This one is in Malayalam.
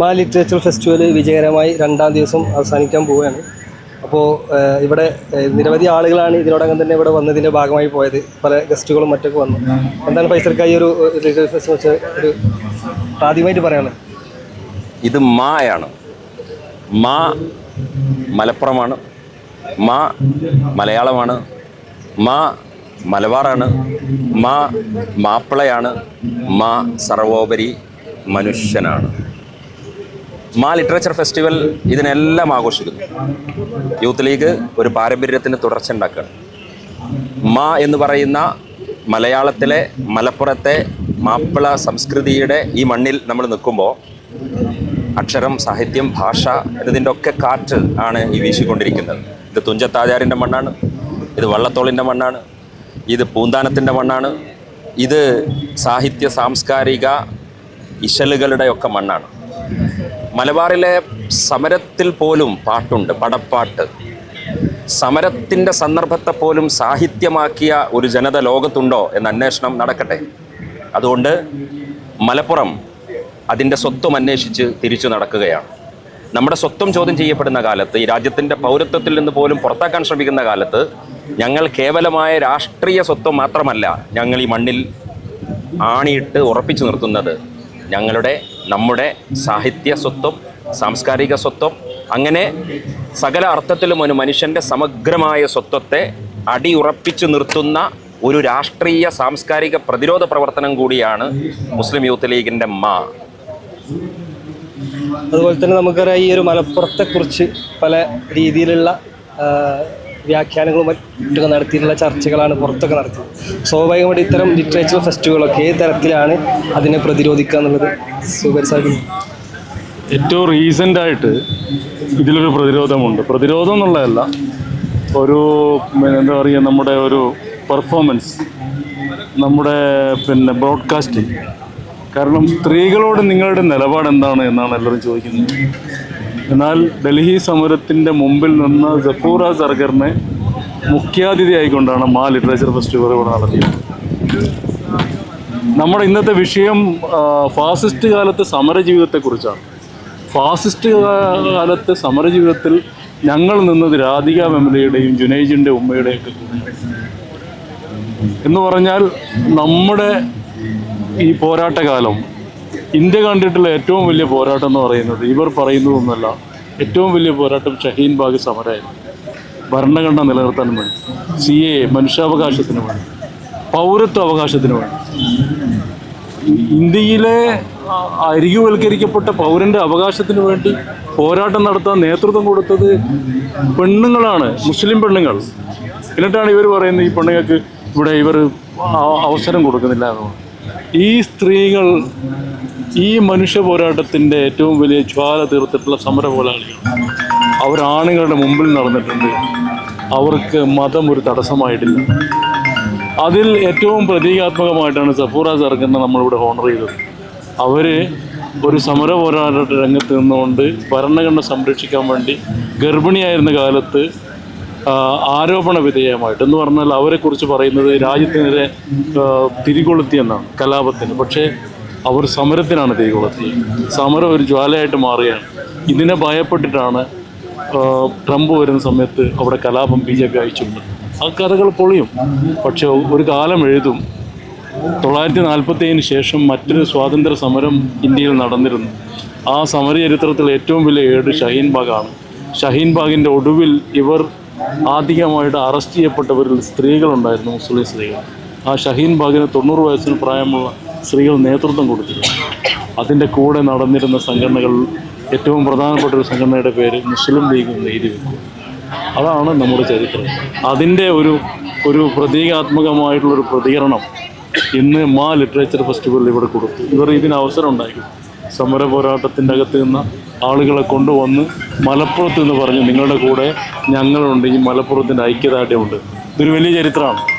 മാ ലിറ്ററേച്ചർ ഫെസ്റ്റിവൽ വിജയകരമായി രണ്ടാം ദിവസം അവസാനിക്കാൻ പോവുകയാണ്. അപ്പോൾ ഇവിടെ നിരവധി ആളുകളാണ് ഇതിനോടകം തന്നെ ഇവിടെ വന്നതിന്റെ ഭാഗമായി പോയത്. പല ഗസ്റ്റുകളും മറ്റൊക്കെ വന്നു. എന്താണ് പൈസക്കായി ഒരു ലിറ്ററേച്ചർ ഫെസ്റ്റിവൽ വെച്ച് ഒരു ആദ്യമായിട്ട് പറയാനുള്ളത് ഇത് മായാണ് മാ മലപ്പുറമാണ്. മാ മലയാളമാണ്. മാ മലബാറാണ്. മാ മാപ്പിളയാണ്. മാ സർവോപരി മനുഷ്യനാണ്. മാ ലിറ്ററേച്ചർ ഫെസ്റ്റിവൽ ഇതിനെല്ലാം ആഘോഷിക്കുന്നു. യൂത്ത് ലീഗ് ഒരു പാരമ്പര്യത്തിന് തുടർച്ച ഉണ്ടാക്കുകയാണ്. മാ എന്ന് പറയുന്ന മലയാളത്തിലെ മലപ്പുറത്തെ മാപ്പിള സംസ്കൃതിയുടെ ഈ മണ്ണിൽ നമ്മൾ നിൽക്കുമ്പോൾ അക്ഷരം സാഹിത്യം ഭാഷ എന്നതിന്റെ ഒക്കെ കാറ്റ് ആണ് ഈ വീശിക്കൊണ്ടിരിക്കുന്നത്. ഇത് തുഞ്ചത്താചാര്യന്റെ മണ്ണാണ് ഇത് വള്ളത്തോളിന്റെ മണ്ണാണ് ഇത് പൂന്താനത്തിന്റെ മണ്ണാണ് ഇത് സാഹിത്യ സാംസ്കാരിക ഇശലുകളുടെയൊക്കെ മണ്ണാണ്. മലബാറിലെ സമരത്തിൽ പോലും പാട്ടുണ്ട് പടപ്പാട്ട്. സമരത്തിന്റെ സന്ദർഭത്തെ പോലും സാഹിത്യമാക്കിയ ഒരു ജനത ലോകത്തുണ്ടോ എന്ന അന്വേഷണം നടക്കട്ടെ. അതുകൊണ്ട് മലപ്പുറം അതിന്റെ സ്വത്വം അന്വേഷിച്ച് തിരിച്ചു നടക്കുകയാണ്. നമ്മുടെ സ്വത്വം ചോദ്യം ചെയ്യപ്പെടുന്ന കാലത്ത് ഈ രാജ്യത്തിന്റെ പൗരത്വത്തിൽ നിന്ന് പോലും പുറത്താക്കാൻ ശ്രമിക്കുന്ന കാലത്ത് ഞങ്ങൾ കേവലമായ രാഷ്ട്രീയ സ്വത്വം മാത്രമല്ല ഞങ്ങൾ ഈ മണ്ണിൽ ആണിയിട്ട് ഉറപ്പിച്ചു നിർത്തുന്നത് ഞങ്ങളുടെ നമ്മുടെ സാഹിത്യ സ്വത്വം സാംസ്കാരിക സ്വത്വം അങ്ങനെ സകല അർത്ഥത്തിലും ഒരു മനുഷ്യന്റെ സമഗ്രമായ സ്വത്വത്തെ അടിയുറപ്പിച്ചു നിർത്തുന്ന ഒരു രാഷ്ട്രീയ സാംസ്കാരിക പ്രതിരോധ പ്രവർത്തനം കൂടിയാണ് മുസ്ലിം യൂത്ത് ലീഗിന്റെ മാ. അതുപോലെ തന്നെ നമുക്കറിയാം ഈ ഒരു മലപ്പുറത്തെക്കുറിച്ച് പല രീതിയിലുള്ള വ്യാഖ്യാനങ്ങളും മറ്റൊക്കെ നടത്തിയിട്ടുള്ള ചർച്ചകളാണ് പുറത്തൊക്കെ നടത്തിയത്. സ്വാഭാവികമായിട്ട് ഇത്തരം ലിറ്ററേച്ചർ ഫെസ്റ്റിവലൊക്കെ ഏത് തരത്തിലാണ് അതിനെ പ്രതിരോധിക്കുക എന്നുള്ളത് സാഹിബ് ഏറ്റവും റീസെന്റായിട്ട് ഇതിലൊരു പ്രതിരോധമുണ്ട്. പ്രതിരോധം എന്നുള്ളതല്ല ഒരു എന്താ പറയുക നമ്മുടെ ഒരു പെർഫോമൻസ് നമ്മുടെ പിന്നെ ബ്രോഡ്കാസ്റ്റിംഗ് കാരണം സ്ത്രീകളോട് നിങ്ങളുടെ നിലപാട് എന്താണ് എന്നാണ് എല്ലാവരും ചോദിക്കുന്നത്. എന്നാൽ ഡൽഹി സമരത്തിന്റെ മുമ്പിൽ നിന്ന് ജഫൂറ സർഗറിനെ മുഖ്യാതിഥിയായിക്കൊണ്ടാണ് മാ ലിറ്ററേച്ചർ ഫെസ്റ്റിവൽ ഇവിടെ നടത്തിയത്. നമ്മുടെ ഇന്നത്തെ വിഷയം ഫാസിസ്റ്റ് കാലത്ത് സമരജീവിതത്തെക്കുറിച്ചാണ്. ഫാസിസ്റ്റ് കാലത്ത് സമരജീവിതത്തിൽ ഞങ്ങൾ നിന്നത് രാധിക മെമലയുടെയും ജുനൈജിന്റെ ഉമ്മയുടെയൊക്കെ കൂടെ എന്ന് പറഞ്ഞാൽ നമ്മുടെ ഈ പോരാട്ടകാലം ഇന്ത്യ കണ്ടിട്ടുള്ള ഏറ്റവും വലിയ പോരാട്ടം എന്ന് പറയുന്നത് ഇവർ പറയുന്നതൊന്നുമല്ല ഏറ്റവും വലിയ പോരാട്ടം ഷഹീൻ ബാഗ് സമരമായിരുന്നു ഭരണഘടന നിലനിർത്താൻ വേണ്ടി. സി എ മനുഷ്യാവകാശത്തിന് വേണ്ടി. പൗരത്വ അവകാശത്തിന് വേണ്ടി. ഇന്ത്യയിലെ അരികുവൽക്കരിക്കപ്പെട്ട പൗരന്റെ അവകാശത്തിന് വേണ്ടി പോരാട്ടം നടത്താൻ നേതൃത്വം കൊടുത്തത് പെണ്ണുങ്ങളാണ് മുസ്ലിം പെണ്ണുങ്ങൾ. എന്നിട്ടാണ് ഇവർ പറയുന്നത് ഈ പെണ്ണുങ്ങൾക്ക് ഇവിടെ ഇവർ അവസരം കൊടുക്കുന്നില്ല എന്ന്. ഈ സ്ത്രീകൾ ഈ മനുഷ്യ പോരാട്ടത്തിന്റെ ഏറ്റവും വലിയ ജ്വാല തീർത്തിട്ടുള്ള സമര പോരാളികൾ. അവർ ആണുങ്ങളുടെ മുമ്പിൽ നടന്നിട്ടുണ്ട്. അവർക്ക് മതം ഒരു തടസ്സമായിട്ടില്ല. അതിൽ ഏറ്റവും പ്രതീകാത്മകമായിട്ടാണ് സഫൂറ സർഗറിനെ നമ്മളിവിടെ ഹോണർ ചെയ്തത്. അവർ ഒരു സമര പോരാട്ട രംഗത്ത് നിന്നുകൊണ്ട് ഭരണഘടന സംരക്ഷിക്കാൻ വേണ്ടി ഗർഭിണിയായിരുന്ന കാലത്ത് ആരോപണ വിധേയമായിട്ട്. എന്ന് പറഞ്ഞാൽ അവരെക്കുറിച്ച് പറയുന്നത് രാജ്യത്തിനെതിരെ തിരികൊളുത്തിയെന്നാണ് കലാപത്തിന്. പക്ഷേ അവർ സമരത്തിനാണ് തിരികൊളുത്തിയത്. സമരം ഒരു ജ്വാലയായിട്ട് മാറുകയാണ്. ഇതിനെ ഭയപ്പെട്ടിട്ടാണ് ട്രംപ് വരുന്ന സമയത്ത് അവിടെ കലാപം ബി ജെ പി അയച്ചിട്ടുണ്ട് ആ കഥകൾ പൊളിയും. പക്ഷെ ഒരു കാലം എഴുതും. തൊള്ളായിരത്തി നാൽപ്പത്തേഴിന് ശേഷം മറ്റൊരു സ്വാതന്ത്ര്യ സമരം ഇന്ത്യയിൽ നടന്നിരുന്നു. ആ സമര ചരിത്രത്തിൽ ഏറ്റവും വലിയ ഏട് ഷഹീൻ ബാഗാണ്. ഷഹീൻ ബാഗിന്റെ ഒടുവിൽ ഇവർ ആദ്യമായിട്ട് അറസ്റ്റ് ചെയ്യപ്പെട്ടവരിൽ സ്ത്രീകളുണ്ടായിരുന്നു മുസ്ലിം സ്ത്രീകൾ. ആ ഷഹീൻ ബാഗിന് തൊണ്ണൂറ് വയസ്സിൽ പ്രായമുള്ള സ്ത്രീകൾ നേതൃത്വം കൊടുത്തിരുന്നു. അതിന്റെ കൂടെ നടന്നിരുന്ന സംഘടനകൾ ഏറ്റവും പ്രധാനപ്പെട്ട ഒരു സംഘടനയുടെ പേര് മുസ്ലിം ലീഗ് നേരി അതാണ് നമ്മുടെ ചരിത്രം. അതിന്റെ ഒരു ഒരു പ്രതീകാത്മകമായിട്ടുള്ളൊരു പ്രതികരണം ഇന്ന് മാ ലിറ്ററേച്ചർ ഫെസ്റ്റിവലിൽ ഇവിടെ കൊടുത്തു. ഇവർ ഇതിന് അവസരം ഉണ്ടാക്കി. സമര പോരാട്ടത്തിന്റെ അകത്ത് നിന്ന് ആളുകളെ കൊണ്ടുവന്ന് മലപ്പുറത്ത് എന്ന് പറഞ്ഞ് നിങ്ങളുടെ കൂടെ ഞങ്ങളുണ്ട്. ഈ മലപ്പുറത്തിന്റെ ഐക്യദാർഢ്യമുണ്ട്. ഇതൊരു വലിയ ചരിത്രമാണ്.